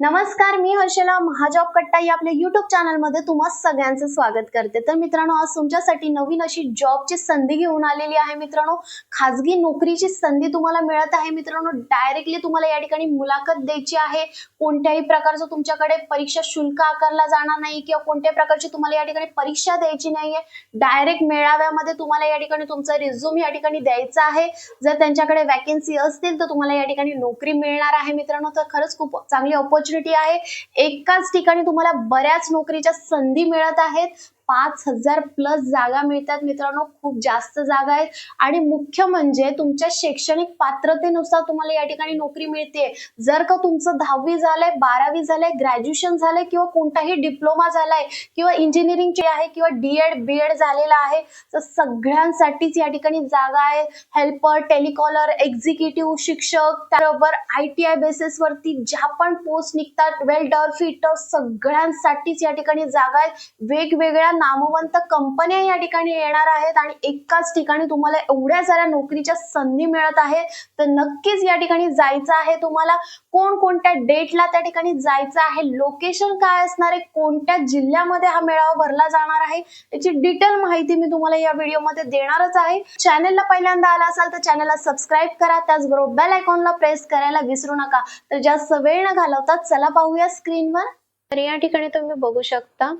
नमस्कार मी हर्षला महाजॉब कट्टा या आपल्या युट्यूब चॅनलमध्ये तुम्हा सगळ्यांचं स्वागत करते. तर मित्रांनो आज तुमच्यासाठी नवीन अशी जॉबची संधी घेऊन आलेली आहे मित्रांनो. खाजगी नोकरीची संधी तुम्हाला मिळत आहे मित्रांनो. डायरेक्टली तुम्हाला या ठिकाणी मुलाखत द्यायची आहे. कोणत्याही प्रकारचं तुमच्याकडे परीक्षा शुल्क आकारला जाणार नाही किंवा कोणत्याही प्रकारची तुम्हाला या ठिकाणी परीक्षा द्यायची नाहीये. डायरेक्ट मेळाव्यामध्ये तुम्हाला या ठिकाणी तुमचा रिझ्यूम या ठिकाणी द्यायचा आहे. जर त्यांच्याकडे वॅकन्सी असतील तर तुम्हाला या ठिकाणी नोकरी मिळणार आहे मित्रांनो. तर खरंच खूप चांगली ऑपॉर्च्युनिटी आहे. एकाच ठिकाणी तुम्हाला बऱ्याच नोकरीच्या संधी मिळत आहेत. पाच हजार प्लस जागा मिळतात. मित्रांनो खूप जास्त जागा आहेत. आणि मुख्य म्हणजे तुमच्या शैक्षणिक पात्रतेनुसार तुम्हाला या ठिकाणी नोकरी मिळते. जर का तुमचं दहावी झालंय बारावी झालंय ग्रॅज्युएशन झालंय किंवा कोणताही डिप्लोमा झालाय किंवा इंजिनिअरिंगचे आहे किंवा डीएड बीएड झालेला आहे तर सगळ्यांसाठीच या ठिकाणी जागा आहे. हेल्पर टेलिकॉलर एक्झिक्युटिव्ह शिक्षक त्याबरोबर आय टी आय बेसिसवरती ज्या पण पोस्ट निघतात वेल्डर फिटर सगळ्यांसाठीच या ठिकाणी जागा आहेत वेगवेगळ्या नामवंत कंपन्या या ठिकाणी येणार आहेत आणि एकाच ठिकाणी तुम्हाला एवढ्या साऱ्या नोकरीच्या संधी मिळत आहे. तर नक्कीच या ठिकाणी जायचं आहे तुम्हाला. कोणकोणत्या डेटला त्या ठिकाणी जायचं आहे? लोकेशन काय असणार आहे? कोणत्या जिल्ह्यामध्ये हा मेळावा भरला जाणार आहे? याची डिटेल माहिती मी तुम्हाला या व्हिडिओमध्ये देणारच आहे. चॅनलला पहिल्यांदा आला असाल तर चॅनलला सबस्क्राईब करा. त्याचबरोबर बेल आयकॉनला प्रेस करायला विसरू नका. तर जास्त वेळ न घालवतात चला पाहूया स्क्रीनवर. तर या ठिकाणी तुम्ही बघू शकता.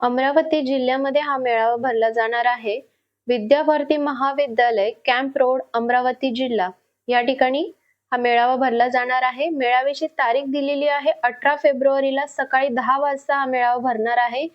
अमरावती जिल्ह्यामध्ये हा मेळावा भरला जाणार आहे. विद्याभारती महाविद्यालय कॅम्प रोड अमरावती जिल्हा. या ठिकाणी हा मेळावा भरला जाणार आहे. मेळाव्याची तारीख दिलेली आहे अठरा फेब्रुवारीला सकाळी दहा वाजता हा मेळावा भरणार आहे.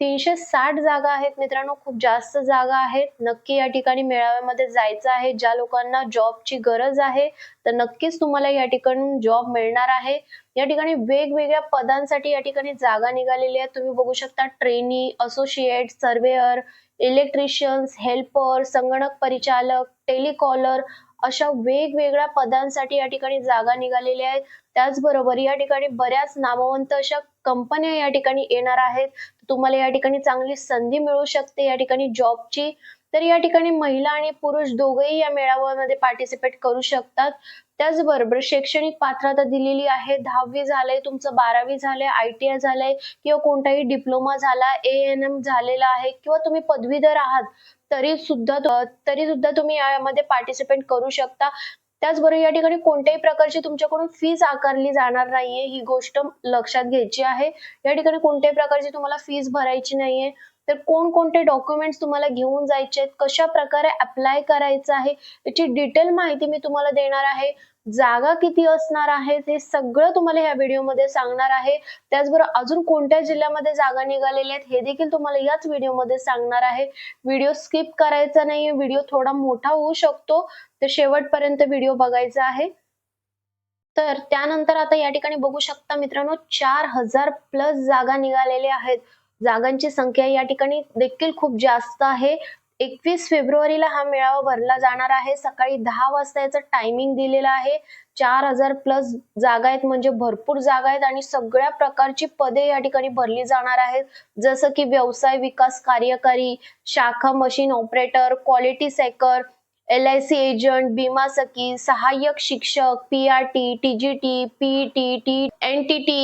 तीनशे साठ जागा आहेत मित्रांनो खूप जास्त जागा आहेत. नक्की या ठिकाणी मेळाव्यामध्ये जायचं आहे. ज्या लोकांना जॉबची गरज आहे तर नक्कीच तुम्हाला या ठिकाणी जॉब मिळणार आहे. या ठिकाणी वेगवेगळ्या पदांसाठी या ठिकाणी जागा निघालेल्या आहेत तुम्ही बघू शकता trainee associate surveyor electricians helper संगणक परिचालक टेलिकॉलर अशा वेगवेगळ्या पदांसाठी या ठिकाणी जागा निघालेल्या आहेत त्याचबरोबर या ठिकाणी बऱ्याच नामवंत अशा कंपन्या या ठिकाणी येणार आहेत. तुम्हाला या ठिकाणी चांगली संधी मिळू शकते. या ठिकाणी जॉबची. तर या ठिकाणी महिला आणि पुरुष दोघेही या मेळाव्यामध्ये पार्टिसिपेट करू शकतात. त्याचबरोबर शैक्षणिक पात्रता दिलेली आहे दहावी झालंय तुमचं बारावी झालंय आय टी आय झालंय किंवा कोणताही डिप्लोमा झाला ए एन एम झालेला आहे किंवा तुम्ही पदवीधर आहात तरी सुद्धा तरी सुद्धा तुम्ही यामध्ये पार्टिसिपेट करू शकता. त्याचबरोबर या ठिकाणी कोणत्याही प्रकारची तुमच्याकडून फीज आकारली जाणार नाहीये. ही गोष्ट लक्षात घ्यायची आहे. या ठिकाणी कोणत्याही प्रकारची तुम्हाला फीज भरायची नाहीये. तर कोणकोणते डॉक्युमेंट्स तुम्हाला घेऊन जायचे आहेत? कशा प्रकारे अप्लाय करायचं आहे? त्याची डिटेल माहिती मी तुम्हाला देणार आहे. जागा किती असणार आहे? हे सगळं तुम्हाला या व्हिडिओमध्ये सांगणार आहे. त्याचबरोबर अजून कोणत्या जिल्ह्यामध्ये जागा निघालेल्या आहेत हे देखील तुम्हाला याच व्हिडिओमध्ये सांगणार आहे. व्हिडिओ स्किप करायचा नाही व्हिडिओ थोडा मोठा होऊ शकतो. तर शेवटपर्यंत व्हिडिओ बघायचा आहे. तर त्यानंतर आता या ठिकाणी बघू शकता मित्रांनो चार हजार प्लस जागा निघालेल्या आहेत. जागांची संख्या या ठिकाणी देखील खूप जास्त आहे. एकवीस फेब्रुवारीला हा मेळावा भरला जाणार आहे. सकाळी दहा वाजता याचं टायमिंग दिलेलं आहे. चार हजार प्लस जागा आहेत म्हणजे भरपूर जागा आहेत आणि सगळ्या प्रकारची पदे या ठिकाणी भरली जाणार आहेत. जसं की व्यवसाय विकास कार्यकारी शाखा machine operator quality checker L I C agent बीमा सखी सहाय्यक शिक्षक P R T T G T PET T N T T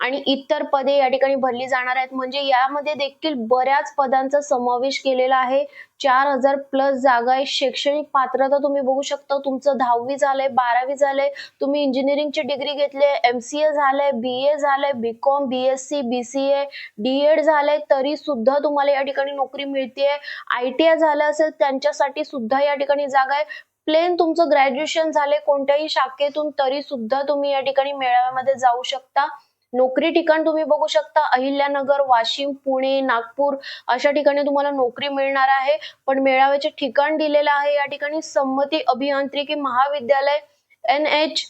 आणि इतर पदे या ठिकाणी भरली जाणार आहेत. म्हणजे यामध्ये देखील बऱ्याच पदांचा समावेश केलेला आहे. चार हजार प्लस जागा आहे शैक्षणिक पात्रता तुम्ही बघू शकता. तुमचं दहावी झालंय बारावी झालंय. तुम्ही इंजिनिअरिंगची डिग्री घेतली आहे. एमसीए झालंय बी ए झालंय B Com B S C B C A D Ed झालंय. तरी सुद्धा तुम्हाला या ठिकाणी नोकरी मिळते आय टी आय झालं असेल त्यांच्यासाठी सुद्धा या ठिकाणी जागा आहे. प्लेन तुमचं ग्रॅज्युएशन झालंय कोणत्याही शाखेतून तरी सुद्धा तुम्ही या ठिकाणी मेळाव्यामध्ये जाऊ शकता. नोकरी ठिकाण तुम्ही बघू शकता. अहिल्यानगर वाशिम पुणे नागपूर अशा ठिकाणी तुम्हाला नोकरी मिळणार आहे. पण मेळाव्याचे ठिकाण दिलेलं आहे या ठिकाणी संमती अभियांत्रिकी महाविद्यालय एन एच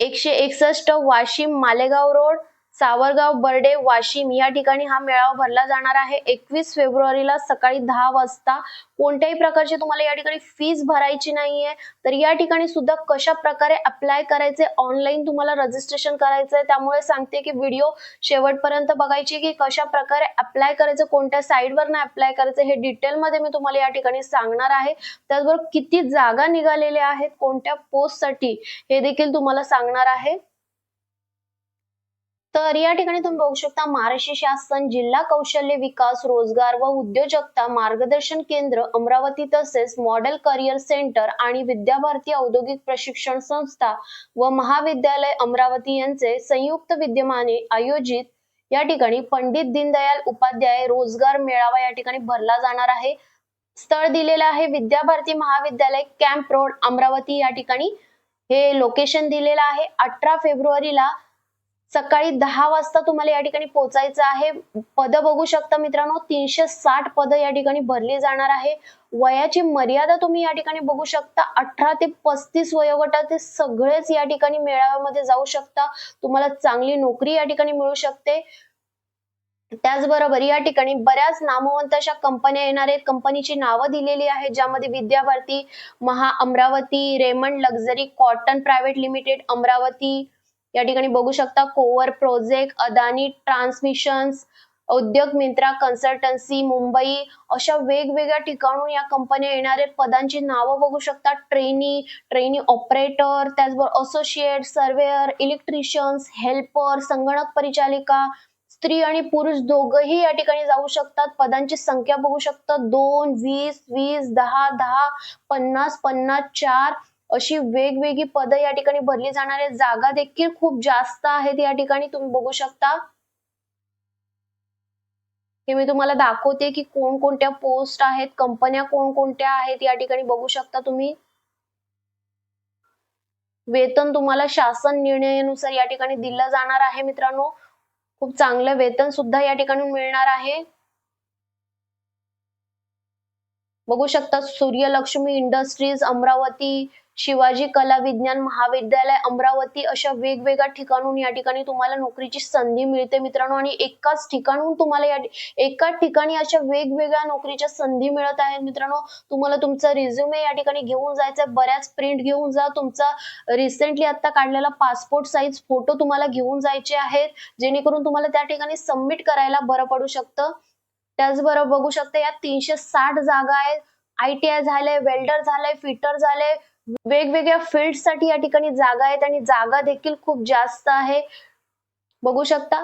एकशे एकसष्ट वाशिम मालेगाव रोड. सावरगाव बर्डे वाशिम या ठिकाणी हा मेळावा भरला जाणार आहे. एकवीस फेब्रुवारीला सकाळी दहा वाजता कोणत्याही प्रकारची तुम्हाला या ठिकाणी फीस भरायची नाहीये. तर या ठिकाणी सुद्धा कशा प्रकारे अप्लाय करायचे ऑनलाईन तुम्हाला रजिस्ट्रेशन करायचंय त्यामुळे सांगते की व्हिडिओ शेवटपर्यंत बघायची की कशा प्रकारे अप्लाय करायचं कोणत्या साईडवर ना अप्लाय करायचं हे डिटेलमध्ये मी तुम्हाला या ठिकाणी सांगणार आहे. त्याचबरोबर किती जागा निघालेल्या आहेत कोणत्या पोस्टसाठी हे देखील तुम्हाला सांगणार आहे. तर या ठिकाणी तुम्ही बघू शकता महाराष्ट्र शासन जिल्हा कौशल्य विकास रोजगार व उद्योजकता मार्गदर्शन केंद्र अमरावती तसेच मॉडेल करिअर सेंटर आणि विद्याभारती औद्योगिक प्रशिक्षण संस्था व महाविद्यालय अमरावती यांचे संयुक्त विद्यमाने आयोजित या ठिकाणी पंडित दीनदयाल उपाध्याय रोजगार मेळावा या ठिकाणी भरला जाणार आहे. स्थळ दिलेलं आहे विद्याभारती महाविद्यालय कॅम्प रोड अमरावती या ठिकाणी. हे लोकेशन दिलेलं आहे. अठरा फेब्रुवारीला सकाळी दहा वाजता तुम्हाला या ठिकाणी पोहोचायचं आहे. पद बघू शकता मित्रांनो तीनशे साठ पद या ठिकाणी भरली जाणार आहे. वयाची मर्यादा तुम्ही या ठिकाणी बघू शकता. अठरा ते पस्तीस वयोगटातील सगळेच या ठिकाणी मेळाव्यामध्ये जाऊ शकता. तुम्हाला चांगली नोकरी या ठिकाणी मिळू शकते. त्याचबरोबर या ठिकाणी बऱ्याच नामवंत अशा कंपन्या येणार आहेत. कंपनीची नावं दिलेली आहेत ज्यामध्ये Vidyabharati Maha Amravati Raymond luxury cotton private limited Amravati या ठिकाणी बघू शकता कोवर प्रोजेक्ट अदानी ट्रान्समिशन्स उद्योग मित्रा कन्सल्टन्सी मुंबई अशा वेगवेगळ्या ठिकाणून या कंपन्या येणारे पदांची नावं बघू शकता. ट्रेनी ट्रेनी ऑपरेटर त्याचबरोबर असोसिएट सर्वेअर इलेक्ट्रिशियन्स हेल्पर संगणक परिचालिका स्त्री आणि पुरुष दोघही या ठिकाणी जाऊ शकतात. पदांची संख्या बघू शकता दोन वीस वीस दहा दहा पन्नास पन्नास चार अशी वेगवेगळी पदं या ठिकाणी भरली जाणार जागा देखील खूप जास्त आहेत या ठिकाणी. तुम्ही बघू शकता. हे मी तुम्हाला दाखवते की कोणकोणत्या पोस्ट आहेत कंपन्या कोणकोणत्या आहेत या ठिकाणी बघू शकता तुम्ही. वेतन तुम्हाला शासन निर्णयानुसार या ठिकाणी दिलं जाणार आहे मित्रांनो. खूप चांगलं वेतन सुद्धा या ठिकाणी मिळणार आहे. बघू शकता सूर्यलक्ष्मी इंडस्ट्रीज अमरावती शिवाजी कला विज्ञान महाविद्यालय अमरावती अशा वेगवेगळ्या ठिकाणून या ठिकाणी तुम्हाला नोकरीची संधी मिळते मित्रांनो. आणि एकाच ठिकाणून तुम्हाला या एकाच ठिकाणी अशा वेगवेगळ्या नोकरीच्या संधी मिळत आहेत मित्रांनो. तुम्हाला तुमचा रिझ्युमे या ठिकाणी घेऊन जायचा बऱ्याच प्रिंट घेऊन जा. तुमचा रिसेंटली आता काढलेला पासपोर्ट साईज फोटो तुम्हाला घेऊन जायचे आहेत. जेणेकरून तुम्हाला त्या ठिकाणी सबमिट करायला बरं पडू शकतं. त्याचबरोबर बघू शकता या तीनशे साठ जागा आहेत. आय टी आय झालंय वेल्डर झालंय फिटर झालंय. वेगवेगळ्या फील्डसाठी या ठिकाणी जागा आहेत आणि जागा देखील खूप जास्त आहे. बघू शकता.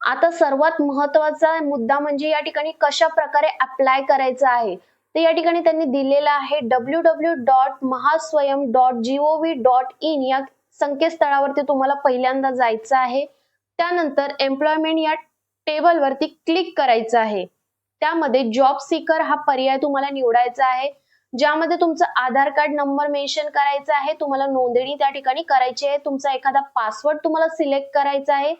आता सर्वात महत्त्वाचा मुद्दा म्हणजे या ठिकाणी कशा प्रकारे अप्लाय करायचा आहे? तर या ठिकाणी त्यांनी दिलेलं आहे. W W dot Mahaswayam dot GOV dot in या संकेतस्थळावरती तुम्हाला पहिल्यांदा जायचं आहे. त्यानंतर एम्प्लॉयमेंट या टेबलवरती क्लिक करायचं आहे. त्यामध्ये जॉब सीकर हा पर्याय तुम्हाला निवडायचा आहे. ज्यामध्ये तुमचा आधार कार्ड नंबर मेन्शन करायचा आहे तुम्हाला नोंदणी त्या ठिकाणी करायची आहे तुमचा एखादा पासवर्ड तुम्हाला सिलेक्ट करायचा आहे.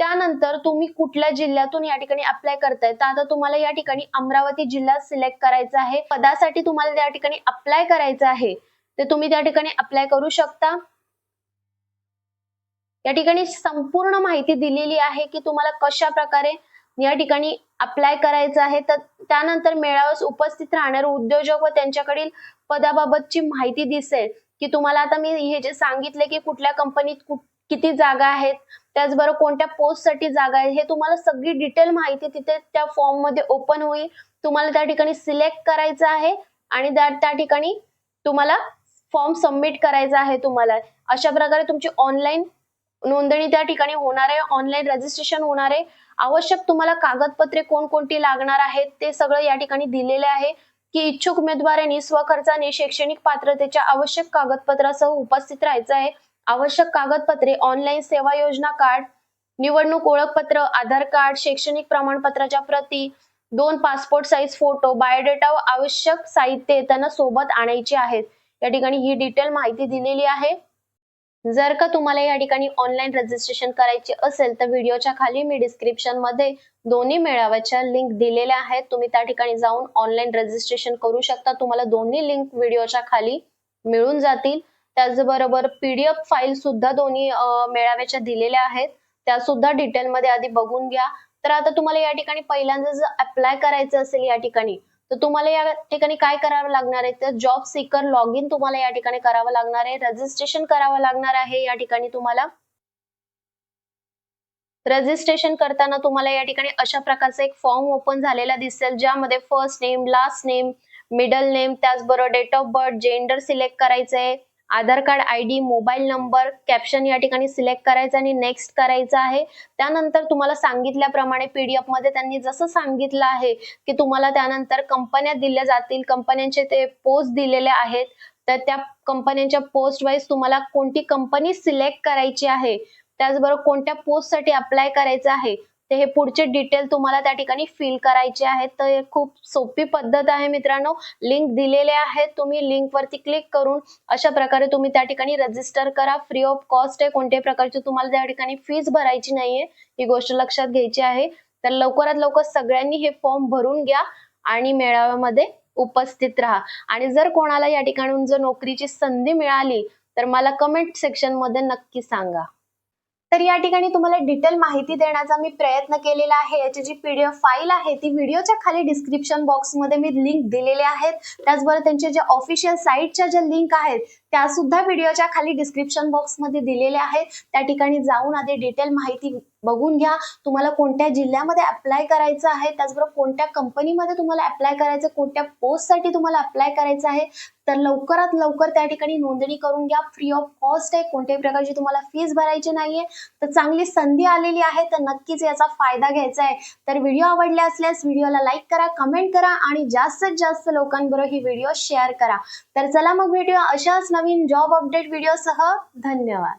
त्यानंतर तुम्ही कुठल्या जिल्ह्यातून या ठिकाणी अप्लाय करताय तर आता तुम्हाला या ठिकाणी अमरावती जिल्हा सिलेक्ट करायचा आहे. पदासाठी तुम्हाला त्या ठिकाणी अप्लाय करायचं आहे ते तुम्ही त्या ठिकाणी अप्लाय करू शकता. या ठिकाणी संपूर्ण माहिती दिलेली आहे की तुम्हाला कशा प्रकारे या ठिकाणी अप्लाय करायचं आहे. तर त्यानंतर मेळाव्यास उपस्थित राहणारे उद्योजक व त्यांच्याकडील पदाबाबतची माहिती दिसेल. की तुम्हाला आता मी हे जे सांगितले की कुठल्या कंपनीत किती जागा आहेत त्याचबरोबर कोणत्या पोस्टसाठी जागा आहे हे तुम्हाला सगळी डिटेल माहिती तिथे त्या फॉर्ममध्ये ओपन होईल. तुम्हाला त्या ठिकाणी सिलेक्ट करायचं आहे आणि त्या ठिकाणी तुम्हाला फॉर्म सबमिट करायचा आहे तुम्हाला. अशा प्रकारे तुमची ऑनलाईन नोंदणी त्या ठिकाणी होणार आहे. ऑनलाईन रजिस्ट्रेशन होणार आहे. आवश्यक तुम्हाला कागदपत्रे कोणकोणती लागणार आहेत ते सगळं या ठिकाणी दिलेले आहे. की इच्छुक उमेदवारांनी स्वखर्चाने शैक्षणिक पात्रतेच्या आवश्यक कागदपत्रासह उपस्थित राहायचं आहे. आवश्यक कागदपत्रे ऑनलाईन सेवा योजना कार्ड निवडणूक ओळखपत्र आधार कार्ड शैक्षणिक प्रमाणपत्राच्या प्रती दोन पासपोर्ट साईज फोटो बायोडेटा व आवश्यक साहित्य त्यांना सोबत आणायचे आहेत. या ठिकाणी ही डिटेल माहिती दिलेली आहे. जर का तुम्हाला या ठिकाणी ऑनलाईन रजिस्ट्रेशन करायचे असेल तर व्हिडिओच्या खाली मी डिस्क्रिप्शनमध्ये दोन्ही मेळाव्याच्या लिंक दिलेल्या आहेत. तुम्ही त्या ठिकाणी जाऊन ऑनलाईन रजिस्ट्रेशन करू शकता. तुम्हाला दोन्ही लिंक व्हिडिओच्या खाली मिळून जातील. त्याचबरोबर पीडीएफ फाईल सुद्धा दोन्ही मेळाव्याच्या दिलेल्या आहेत. त्या सुद्धा डिटेलमध्ये आधी बघून घ्या. तर आता तुम्हाला या ठिकाणी पहिल्यांदा जर अप्लाय करायचं असेल या ठिकाणी तर तुम्हाला या ठिकाणी काय करावं लागणार आहे? तर जॉब सीकर लॉग इन तुम्हाला या ठिकाणी करावं लागणार आहे. रजिस्ट्रेशन करावं लागणार आहे या ठिकाणी तुम्हाला. रजिस्ट्रेशन करताना तुम्हाला या ठिकाणी अशा प्रकारचा एक फॉर्म ओपन झालेला दिसेल ज्यामध्ये first name last name middle name त्याचबरोबर date of birth gender select करायचं आहे Aadhaar card I D mobile number caption या ठिकाणी सिलेक्ट करायचं आणि नेक्स्ट करायचं आहे. त्यानंतर तुम्हाला सांगितल्याप्रमाणे पीडीएफमध्ये त्यांनी जसं सांगितलं आहे की तुम्हाला त्यानंतर कंपन्या दिल्या जातील कंपन्यांचे ते पोस्ट दिलेले आहेत. तर त्या कंपन्यांच्या पोस्ट वाईज तुम्हाला कोणती कंपनी सिलेक्ट करायची आहे त्याचबरोबर कोणत्या पोस्टसाठी अप्लाय करायचं आहे ते हे पुढचे डिटेल तुम्हाला त्या ठिकाणी फिल करायचे आहेत. तर हे खूप सोपी पद्धत आहे मित्रांनो. लिंक दिलेले आहेत. तुम्ही लिंक वरती क्लिक करून अशा प्रकारे तुम्ही त्या ठिकाणी रजिस्टर करा. फ्री ऑफ कॉस्ट आहे. कोणत्याही प्रकारची तुम्हाला त्या ठिकाणी फीज भरायची नाहीये. ही गोष्ट लक्षात घ्यायची आहे. तर लवकरात लवकर सगळ्यांनी हे फॉर्म भरून घ्या आणि मेळाव्यामध्ये उपस्थित राहा. आणि जर कोणाला या ठिकाणून जर नोकरीची संधी मिळाली तर मला कमेंट सेक्शनमध्ये नक्की सांगा. तर या ठिकाणी तुम्हाला डिटेल माहिती देण्याचा मी प्रयत्न केलेला आहे. याची जी पी डी एफ फाईल आहे ती व्हिडिओच्या खाली डिस्क्रिप्शन बॉक्समध्ये मी लिंक दिलेले आहेत. त्याचबरोबर त्यांचे जे ऑफिशियल साईटच्या ज्या लिंक आहेत त्या सुद्धा व्हिडिओच्या खाली डिस्क्रिप्शन बॉक्समध्ये दिलेल्या आहेत. त्या ठिकाणी जाऊन आधी डिटेल माहिती बघून घ्या. तुम्हाला कोणत्या जिल्ह्यामध्ये अप्लाय करायचं आहे त्याचबरोबर कोणत्या कंपनीमध्ये तुम्हाला अप्लाय करायचं कोणत्या पोस्टसाठी तुम्हाला अप्लाय करायचं आहे तर लवकरात लवकर त्या ठिकाणी नोंदणी करून घ्या. फ्री ऑफ कॉस्ट आहे कोणत्याही प्रकारची तुम्हाला फीस भरायची नाहीये. तर चांगली संधी आलेली आहे तर नक्कीच याचा फायदा घ्यायचा आहे. तर व्हिडिओ आवडले असल्यास व्हिडिओला लाईक करा कमेंट करा आणि जास्तीत जास्त लोकांबरोबर ही व्हिडिओ शेअर करा. तर चला मग व्हिडिओ अशाच नवीन जॉब अपडेट व्हिडिओसह धन्यवाद.